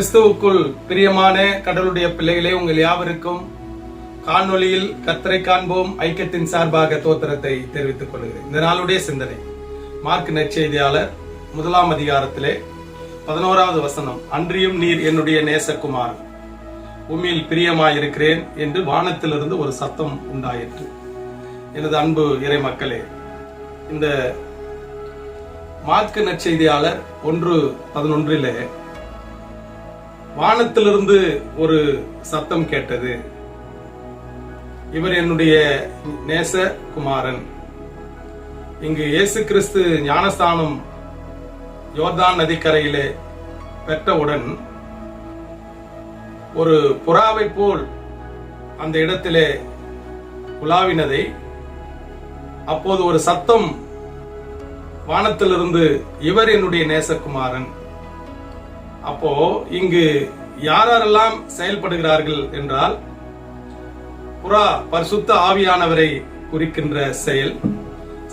கிறிஸ்துவுக்குள் பிரியமான கடவுளுடைய பிள்ளைகளே உங்கள் யாவருக்கும் காணொளியில் கத்தரை காண்போம். ஐக்கியத்தின் சார்பாக தோத்திரத்தை தெரிவித்துக் கொள்கிறேன். இந்த நாளுடைய சிந்தனை மார்க் நற்செய்தியாளர் முதலாம் அதிகாரத்திலே பதினோராவது வசனம் அன்றியும் நீர் என்னுடைய நேசகுமார் உம்மில் பிரியமாயிருக்கிறேன் என்று வானத்திலிருந்து ஒரு சத்தம் உண்டாயிற்று. எனது அன்பு இறை மக்களே இந்த மார்க்கு நற்செய்தியாளர் ஒன்று பதினொன்றிலே வானத்திலிருந்து ஒரு சத்தம் கேட்டது. இவர் என்னுடைய நேச குமாரன் இங்கு இயேசு கிறிஸ்து ஞானஸ்தானம் யோர்தான் நதிக்கரையிலே பெற்றவுடன் ஒரு புறாவை போல் அந்த இடத்திலே உலாவினதை அப்போது ஒரு சத்தம் வானத்திலிருந்து இவர் என்னுடைய நேசகுமாரன். அப்போ இங்கு யாரெல்லாம் செயல்படுகிறார்கள் என்றால் புறா பரிசுத்த ஆவியானவரை குறிக்கின்ற செயல்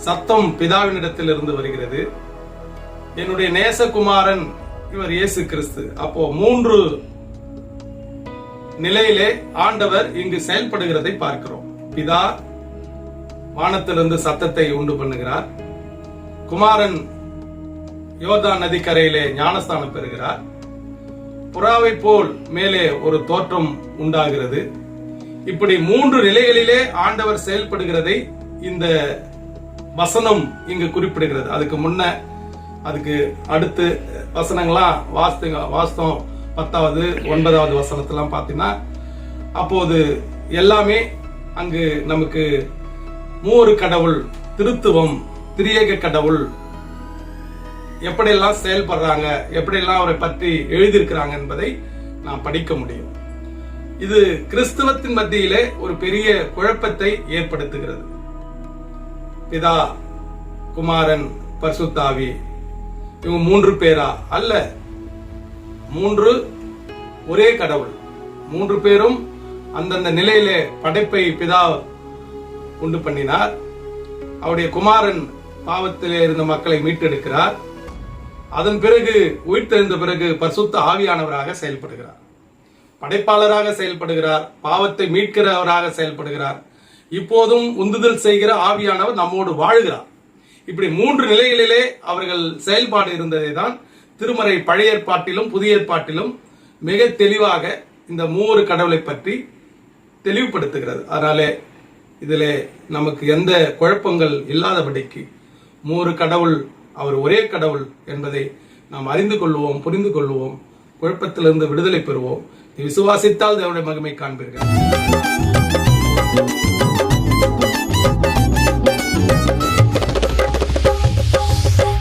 சத்தம் பிதாவினிடத்தில் இருந்து வருகிறது. என்னுடைய நேசகுமாரன் இவர் இயேசு கிறிஸ்து. அப்போ மூன்று நிலையிலே ஆண்டவர் இங்கு செயல்படுகிறதை பார்க்கிறோம். பிதா வானத்திலிருந்து சத்தத்தை உண்டு பண்ணுகிறார். குமாரன் யோதா நதிக்கரையிலே ஞானஸ்தானம் பெறுகிறார். புறாவை போல் மேலே ஒரு தோற்றம் உண்டாகிறது. இப்படி மூன்று நிலைகளிலே ஆண்டவர் செயல்படுகிறதை இந்த வசனம் இங்கு குறிப்பிடுகிறது. அதுக்கு முன்ன அதுக்கு அடுத்து வசனங்கள்லாம் வாஸ்துங்க வாஸ்தவம் பத்தாவது ஒன்பதாவது வசனத்தெல்லாம் பார்த்தீங்கன்னா அப்போது எல்லாமே அங்கு நமக்கு மூவரு கடவுள் திருத்துவம் திரியேக கடவுள் எப்படியெல்லாம் செயல்படுறாங்க எப்படியெல்லாம் அவரை பற்றி எழுதியிருக்கிறாங்க என்பதை நாம் படிக்க முடியும். இது கிறிஸ்தவத்தின் மத்தியிலே ஒரு பெரிய குழப்பத்தை ஏற்படுத்துகிறது. பிதா குமாரன் பர்சுத்தாவி இவங்க மூன்று பேரா? அல்ல மூன்று ஒரே கடவுள். மூன்று பேரும் அந்தந்த நிலையிலே படைப்பை பிதா உண்டு பண்ணினார். அவருடைய குமாரன் பாவத்திலே இருந்த மக்களை மீட்டெடுக்கிறார். அதன் பிறகு உயிர்த்தெழுந்த பிறகு பரிசுத்த ஆவியானவராக செயல்படுகிறார். படைப்பாளராக செயல்படுகிறார் பாவத்தை மீட்கிறவராக செயல்படுகிறார். இப்போதும் உந்துதல் செய்கிற ஆவியானவர் நம்மோடு வாழுகிறார். இப்படி மூன்று நிலைகளிலே அவர்கள் செயல்பாடு இருந்ததை தான் திருமறை பழைய ஏற்பாட்டிலும் புதிய ஏற்பாட்டிலும் மிக தெளிவாக இந்த மூன்று கடவுளை பற்றி தெளிவுபடுத்துகிறது. அதனாலே இதில் நமக்கு எந்த குழப்பங்கள் இல்லாதபடிக்கு மூறு கடவுள் அவர் ஒரே கடவுள் என்பதை நாம் அறிந்து கொள்வோம் புரிந்து கொள்வோம் குழப்பத்திலிருந்து விடுதலை பெறுவோம். நீ விசுவாசித்தால் தேவனுடைய மகிமை காண்பீர்கள்.